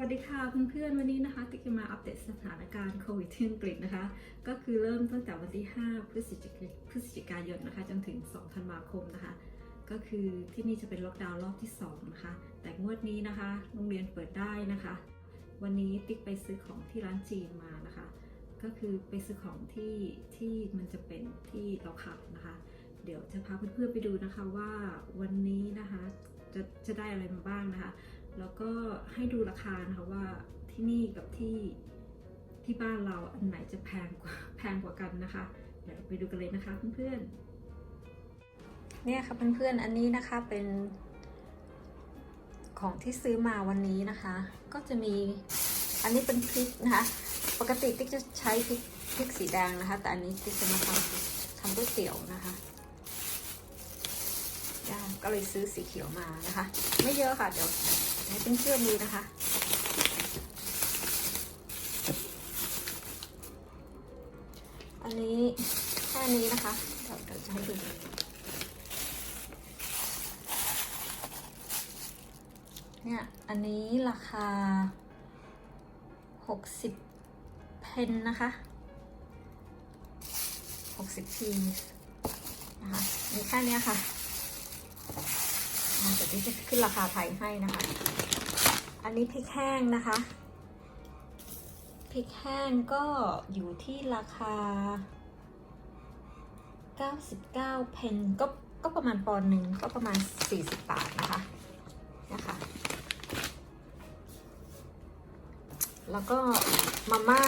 วัสดีค่ะเพื่อนๆวันนี้นะคะติ๊กจะมาอัปเดตสถานการณ์โควิดที่อังกฤษนะคะ ก็คือเริ่มตั้งแต่วันที่ 5 พฤศจิกาพฤศจิกายนนะคะจนถึง 2 ธันวาคมนะคะ ก็คือที่นี่จะเป็นล็อกดาวน์รอบที่ 2 นะคะ แต่งวดนี้นะคะ โรงเรียนเปิดได้นะคะ วันนี้ติ๊กไปซื้อของที่ร้านจีนมานะคะ ก็คือไปซื้อของที่ที่มันจะเป็นที่เราขับนะคะ เดี๋ยวจะพาเพื่อนๆไปดูนะคะว่าวันนี้นะคะจะจะได้อะไรมาบ้างนะคะ แล้วก็ให้ดูราคานะคะว่าที่นี่กับที่ที่บ้านเราอันไหนจะแพงกว่าแพงกว่ากันนะคะ เดี๋ยวไปดูกันเลยนะคะเพื่อนๆเนี่ยค่ะเพื่อนๆอันนี้นะคะเป็นของที่ซื้อมาวันนี้นะคะ ก็จะมีอันนี้เป็นพริกนะคะ ปกติติ๊กจะใช้พริกพริกสีแดงนะคะ แต่อันนี้ติ๊กจะมาทำทำก๋วยเตี๋ยวนะคะย่างก็เลยซื้อสีเขียวมานะคะ ไม่เยอะค่ะเดี๋ยว ให้เพื่อนๆดูนะคะ อันนี้แค่นี้นะคะเดี๋ยวเดี๋ยวจะให้ดูเนี่ยอันนี้ราคา 60 เพนนะคะ 60 ทีนะคะมีแค่นี้ค่ะ เดี๋ยวที่จะขึ้นราคาไทยให้นะคะ อันนี้พริกแห้งนะคะ พริกแห้งก็อยู่ที่ราคา 99 เพนก็ก็ประมาณปอนหนึ่งก็ประมาณ 40 บาทนะคะ นะคะ แล้วก็มาม่า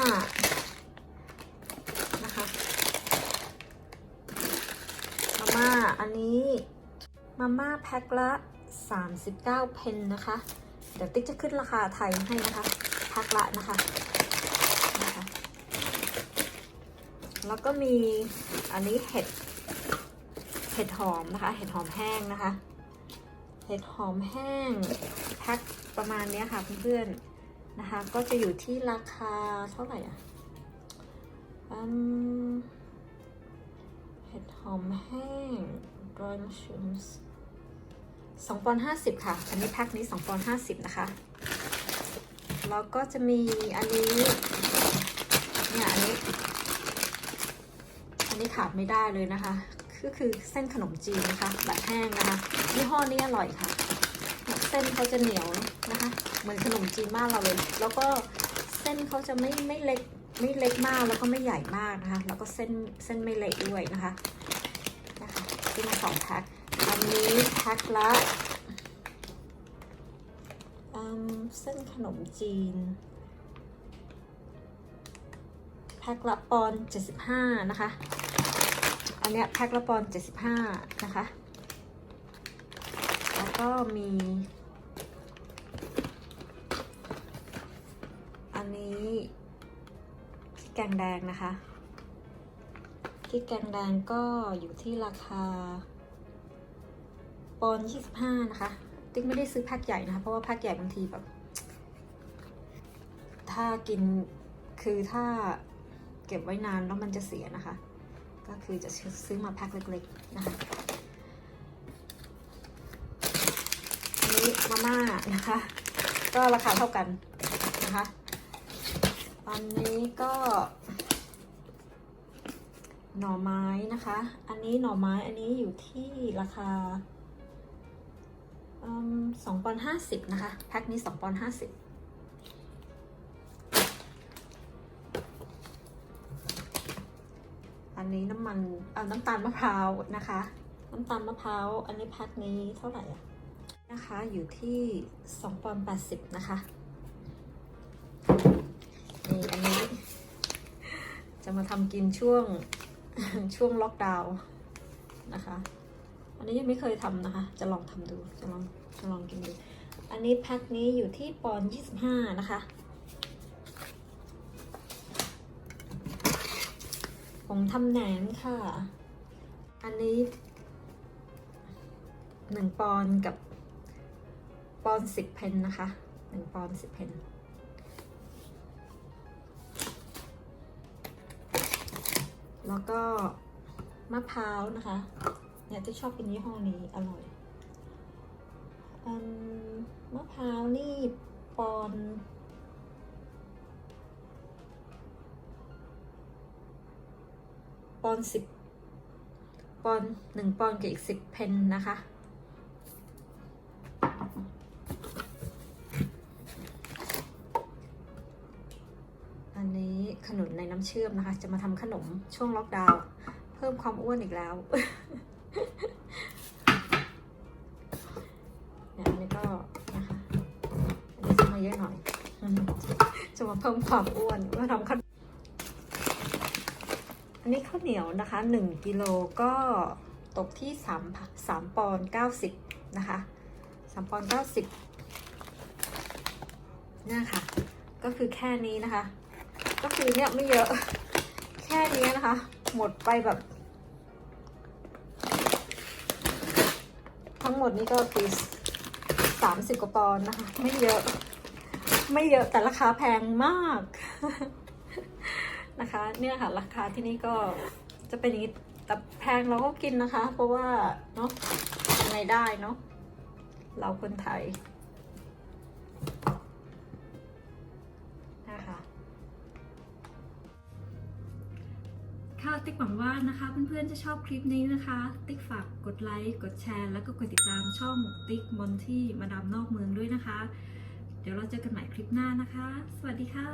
นะคะ มาม่าอันนี้ มาม่าแพ็คละ 39 เพนนะคะ เดี๋ยวติ๊กจะขึ้นราคาไทยให้นะคะ แพ็คละนะคะนะคะ แล้วก็มีอันนี้เห็ด เห็ดหอมนะคะ เห็ดหอมแห้งนะคะ เห็ดหอมแห้งแพ็คประมาณนี้ค่ะเพื่อนๆนะคะ ก็จะอยู่ที่ราคาเท่าไหร่อะเห็ดหอมแห้ง dry mushrooms สองปอนห้าสิบค่ะ อันนี้แพ็คนี้สองปอนห้าสิบนะคะ แล้วก็จะมีอันนี้เนี่ยอันนี้ อันนี้ขาดไม่ได้เลยนะคะ ก็คือเส้นขนมจีนนะคะ แบบแห้งนะคะยี่ห้อนี้อร่อยค่ะเส้นเขาจะเหนียวนะคะ เหมือนขนมจีนมากเราเลย แล้วก็เส้นเขาจะไม่ไม่เล็กไม่เล็กมากแล้วก็ไม่ใหญ่มากนะคะ แล้วก็เส้นเส้นไม่เละด้วยนะคะนะคะที่มาสองแพ็ค อันนี้แพ็คละอืมเส้นขนมจีน แพ็คละปอนเจ็ดสิบห้านะคะ อันเนี้ยแพ็คละปอนเจ็ดสิบห้านะคะ แล้วก็มี อันนี้พริกแกงแดงนะคะพริกแกงแดงก็อยู่ที่ราคา ปอนยี่สิบห้านะคะ ติ๊กไม่ได้ซื้อแพ็คใหญ่นะคะ เพราะว่าแพ็คใหญ่บางทีแบบ ถ้ากินคือถ้าเก็บไว้นานแล้วมันจะเสียนะคะ ก็คือจะซื้อมาแพ็คเล็กๆนะคะอันนี้มาม่านะคะ ก็ราคาเท่ากันนะคะอันนี้ก็ หน่อไม้นะคะ อันนี้หน่อไม้อันนี้อยู่ที่ราคา สองปอนห้าสิบนะคะ แพ็คนี้สองปอนห้าสิบอันนี้น้ำมันเอาน้ำตาลมะพร้าวนะคะ น้ำตาลมะพร้าว อันนี้แพ็คนี้เท่าไหร่อะนะคะ อยู่ที่สองปอนแปดสิบนะคะนี่อันนี้ จะมาทำกินช่วงช่วงล็อกดาวน์นะคะ อันนี้ยังไม่เคยทำนะคะ จะลองทำดู จะลอง ลองกินดู อันนี้แพ็คนี้อยู่ที่ปอนยี่สิบห้านะคะ ผมทำแหนมค่ะ อันนี้หนึ่งปอนกับปอนสิบเพนนะคะหนึ่งปอนสิบเพนแล้วก็มะพร้าวนะคะ เนี่ยที่ชอบกินยี่ห้อนี้อร่อย นมะพร้าวนี่ปอนปอนสิบปอนหนึ่งปอนกับอีกสิบเพนนะคะ อันนี้ขนุนในน้ำเชื่อมนะคะ จะมาทำขนมช่วงล็อกดาวน์เพิ่มความอ้วนอีกแล้ว เพิ่มความอ้วนมาทำขนมอันนี้ข้าวเหนียวนะคะหนึ่งกิโลก็ตกที่สามสามปอนด์เก้าสิบนะคะสามปอนด์เก้าสิบเนี่ยค่ะ ก็คือแค่นี้นะคะ ก็คือเนี่ยไม่เยอะแค่นี้นะคะ หมดไปแบบ ทั้งหมดนี้ก็คือสามสิบกว่าปอนด์นะคะ ไม่เยอะ ไม่เยอะแต่ราคาแพงมากนะคะ เนี่ยค่ะราคาที่นี่ก็จะเป็นอย่างนี้แต่แพงเราก็กินนะคะ เพราะว่าเนาะยังไงได้เนาะเราคนไทยนะคะค่ะติ๊กหวังว่านะคะเพื่อนๆจะชอบคลิปนี้นะคะ ติ๊กฝากกดไลค์ กดแชร์ แล้วก็กดติดตามช่องติ๊กมอนที่มาดามนอกเมืองด้วยนะคะ เดี๋ยวเราเจอกันใหม่คลิปหน้านะคะ สวัสดีค่ะ